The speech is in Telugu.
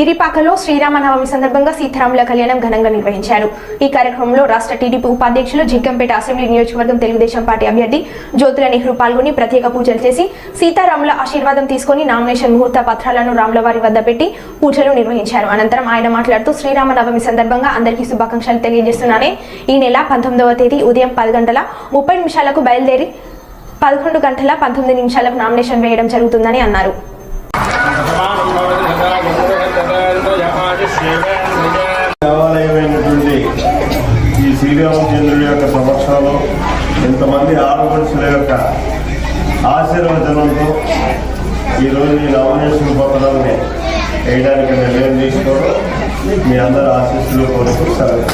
ఇరిపాకలో శ్రీరామనవమి సందర్భంగా సీతారాముల కళ్యాణం ఘనంగా నిర్వహించారు. ఈ కార్యక్రమంలో రాష్ట్ర టీడీపీ ఉపాధ్యక్షులు జిగ్గంపేట అసెంబ్లీ నియోజకవర్గం తెలుగుదేశం పార్టీ అభ్యర్థి జ్యోతుల నెహ్రూ పాల్గొని ప్రత్యేక పూజలు చేసి సీతారాముల ఆశీర్వాదం తీసుకుని నామినేషన్ ముహూర్త పత్రాలను రాములవారి వద్ద పెట్టి పూజలు నిర్వహించారు. అనంతరం ఆయన మాట్లాడుతూ శ్రీరామనవమి సందర్భంగా అందరికీ శుభాకాంక్షలు తెలియజేస్తున్నానే. ఈ నెల పంతొమ్మిదవ తేదీ ఉదయం పది గంటల ముప్పై నిమిషాలకు బయలుదేరి పదకొండు గంటల పంతొమ్మిది నిమిషాలకు నామినేషన్ వేయడం జరుగుతుందని అన్నారు. దేవాలయమైనటువంటి ఈ శ్రీరామచంద్రుడి యొక్క సమక్షంలో ఇంతమంది ఆడపడుచుల యొక్క ఆశీర్వచనంతో ఈరోజు ఈ నామినేషన్ పత్రాలని వేయడానికి నిర్ణయం తీసుకోవడం మీ అందరి ఆశీస్సులు కోరుతూ సెలవు.